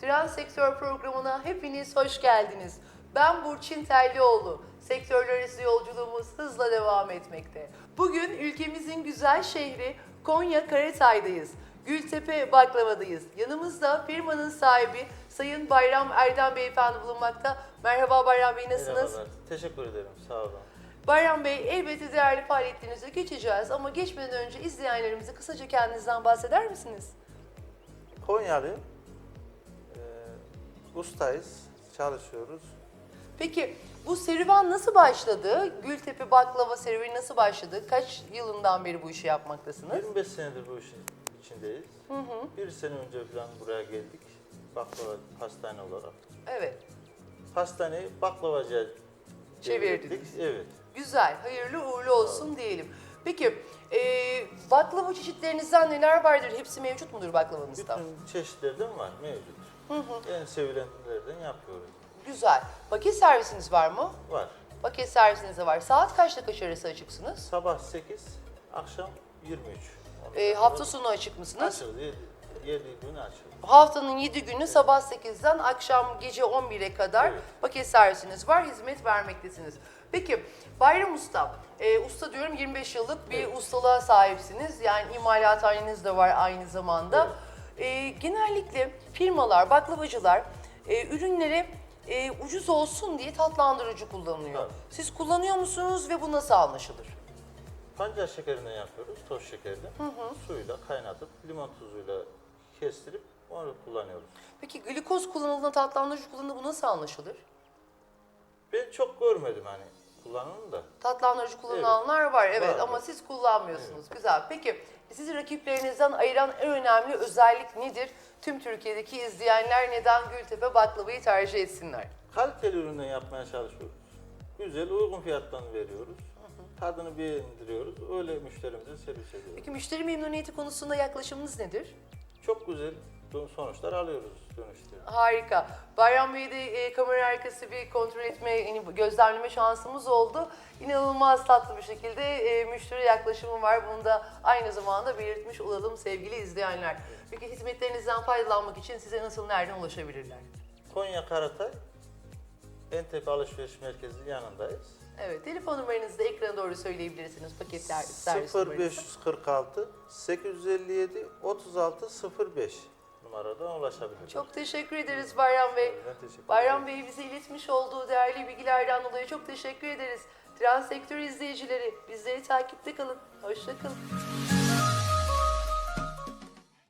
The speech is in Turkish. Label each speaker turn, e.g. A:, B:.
A: Trans Sektör programına hepiniz hoş geldiniz. Ben Burçin Tellioğlu. Sektörler arası yolculuğumuz hızla devam etmekte. Bugün ülkemizin güzel şehri Konya Karatay'dayız. Gültepe Baklava'dayız. Yanımızda firmanın sahibi Sayın Bayram Erdem Beyefendi bulunmakta. Merhaba Bayram Bey nasılsınız?
B: Merhabalar. Teşekkür ederim. Sağ olun.
A: Bayram Bey elbette değerli faaliyetlerinize geçeceğiz ama geçmeden önce izleyenlerimize kısaca kendinizden bahseder misiniz?
B: Konyalı. Ee, ustayız. Çalışıyoruz.
A: Peki bu serüven nasıl başladı? Gültepe baklava serüveni nasıl başladı? Kaç yılından beri bu işi yapmaktasınız?
B: 25 senedir bu işin içindeyiz. Bir sene önce falan buraya geldik. Baklava pastane olarak.
A: Evet.
B: Pastaneyi baklavacıya
A: Çevirdiniz.
B: çevirdik. Evet.
A: Güzel, hayırlı uğurlu olsun diyelim. Peki e, baklava çeşitlerinizden neler vardır? Hepsi mevcut mudur baklavanızda?
B: Bütün çeşitlerden var mevcut. En sevilenlerden yapıyoruz.
A: Güzel. Paket servisiniz var mı?
B: Var.
A: Paket servisiniz de var. Saat kaçta kaç arası açıksınız?
B: Sabah 8, akşam 23.
A: E, hafta sonu açık mısınız?
B: Açıldı. 7 gün açıldı.
A: Haftanın 7 günü sabah 8'den akşam gece 11'e kadar
B: Evet.
A: paket servisiniz var, hizmet vermektesiniz. Peki Bayram Usta, e, usta diyorum 25 yıllık bir
B: Evet.
A: ustalığa sahipsiniz. Yani imalathaneniz de var aynı zamanda. E, genellikle firmalar, baklavacılar e, ürünleri e, ucuz olsun diye tatlandırıcı kullanıyor.
B: Evet.
A: Siz kullanıyor musunuz ve bu nasıl anlaşılır?
B: Pancar şekerinden yapıyoruz, toz şekerden. Suyla kaynatıp limon tuzuyla kestirip onu kullanıyoruz.
A: Peki glikoz kullanıldığında, tatlandırıcı kullanıldığında bu nasıl anlaşılır?
B: Ben çok görmedim hani kullanımını da.
A: Tatlandırıcı kullananlar var evet
B: Var,
A: ama siz kullanmıyorsunuz. Güzel. Peki sizi rakiplerinizden ayıran en önemli özellik nedir? Tüm Türkiye'deki izleyenler neden Gültepe baklavayı tercih etsinler?
B: Kaliteli üründen yapmaya çalışıyoruz. Güzel, uygun fiyattan veriyoruz. Tadını beğendiriyoruz. Öyle müşterimize servis ediyoruz.
A: Peki müşteri memnuniyeti konusunda yaklaşımınız nedir?
B: Çok güzel sonuçlar alıyoruz dönüşte.
A: Harika. Bayram Bey'i de e, kamera arkası bir kontrol etme, yani gözlemleme şansımız oldu. İnanılmaz tatlı bir şekilde e, müşteri yaklaşımı var. Bunu da aynı zamanda belirtmiş olalım sevgili izleyenler. Peki hizmetlerinizden faydalanmak için size nasıl, nereden ulaşabilirler?
B: Konya Karatay Entepe Alışveriş Merkezi yanındayız.
A: Evet, telefon numaranızı da ekrana doğru söyleyebilirsiniz. Paket servis, numaranızı.
B: 0546 857 36 05 numaradan ulaşabilirsiniz.
A: Çok teşekkür ederiz Bayram Bey.
B: Ben teşekkür ederim.
A: Bayram Bey bize iletmiş olduğu değerli bilgilerden dolayı çok teşekkür ederiz. Trans sektör izleyicileri bizleri takipte kalın. Hoşça kalın.